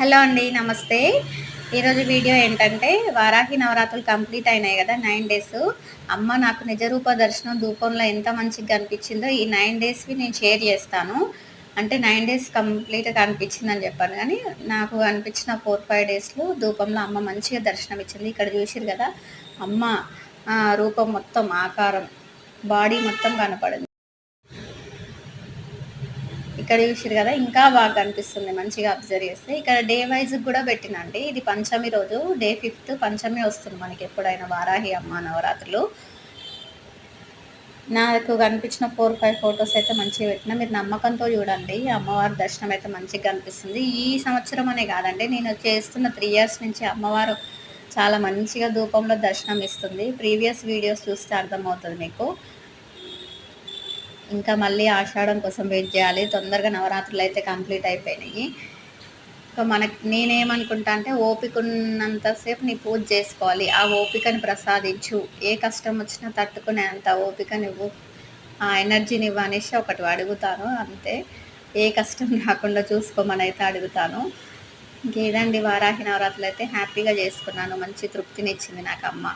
Hello అండి నమస్తే. ఈరోజు వీడియో ఏంటంటే వారాహి నవరాత్రులు కంప్లీట్ అయినాయి కదా నైన్ డేస్. అమ్మ నాకు నిజరూప దర్శనం ధూపంలో ఎంత మంచిగా కనిపించిందో ఈ నైన్ డేస్వి నేను షేర్ చేస్తాను. అంటే నైన్ డేస్ కంప్లీట్గా అనిపించిందని చెప్పాను. కానీ నాకు అనిపించిన ఫోర్ ఫైవ్ డేస్లో ధూపంలో అమ్మ మంచిగా దర్శనం ఇచ్చింది. ఇక్కడ చూసిరు కదా అమ్మ రూపం మొత్తం ఆకారం బాడీ మొత్తం కనపడింది. ఇక్కడ చూసిరు కదా ఇంకా బాగా కనిపిస్తుంది మంచిగా అబ్జర్వ్ చేస్తే. ఇక్కడ డే వైజ్ కూడా పెట్టినండి ఇది పంచమి రోజు డే ఫిఫ్త్ పంచమి వస్తుంది మనకి ఎప్పుడైనా వారాహి అమ్మ నవరాత్రులు. నాకు కనిపించిన ఫోర్ ఫైవ్ ఫొటోస్ అయితే మంచిగా పెట్టిన. మీరు నమ్మకంతో చూడండి అమ్మవారి దర్శనం అయితే మంచిగా కనిపిస్తుంది. ఈ సంవత్సరం అనే కాదండి నేను చేస్తున్న త్రీ ఇయర్స్ నుంచి అమ్మవారు చాలా మంచిగా ధూపంలో దర్శనం ఇస్తుంది. ప్రీవియస్ వీడియోస్ చూస్తే అర్థమవుతుంది మీకు. ఇంకా మళ్ళీ ఆషాఢం కోసం వెయిట్ చేయాలి. తొందరగా నవరాత్రులు అయితే కంప్లీట్ అయిపోయినాయి. ఇంకా మనకి నేనేమనుకుంటా అంటే ఓపిక ఉన్నంతసేపు నీ పూజ చేసుకోవాలి. ఆ ఓపికని ప్రసాదించు. ఏ కష్టం వచ్చినా తట్టుకునే అంత ఓపిక ఆ ఎనర్జీని ఇవ్వు అనేసి ఒకటి అడుగుతాను. అంతే. ఏ కష్టం రాకుండా చూసుకోమని అయితే అడుగుతాను. ఇంకేదండి? వారాహి నవరాత్రులు అయితే హ్యాపీగా చేసుకున్నాను. మంచి తృప్తినిచ్చింది నాకు అమ్మ